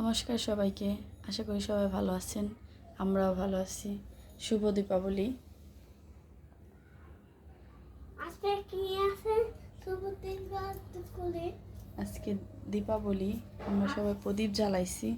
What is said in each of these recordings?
নমস্কার সবাইকে। আশা করি সবাই ভালো আছেন। আমরাও ভালো আছি। শুভ দীপাবলি। আজকে দীপাবলি। আমরা সবাই প্রদীপ জ্বালাইছি।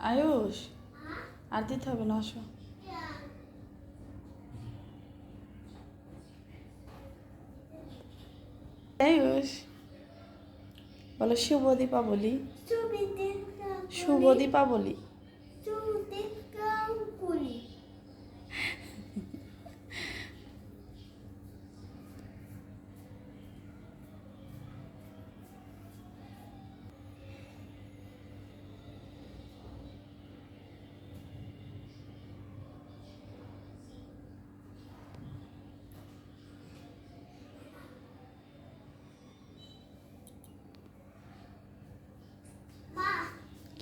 আয়ুষ আর দিতে হবে না আসো। আয়ুষ বলো শুভ দীপাবলি। শুভ দীপাবলি।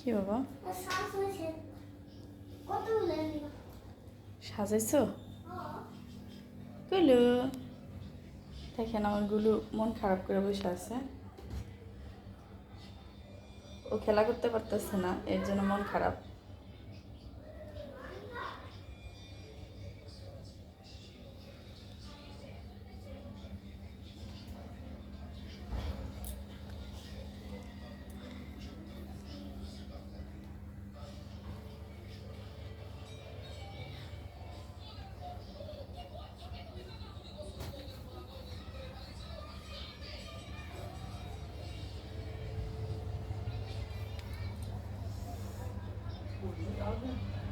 কি বাবা। সাজাইছো? গুলু দেখেন আমার গুলু মন খারাপ করে বসে আছে। ও খেলা করতে পারতেছে না, এর জন্য মন খারাপ। Quần.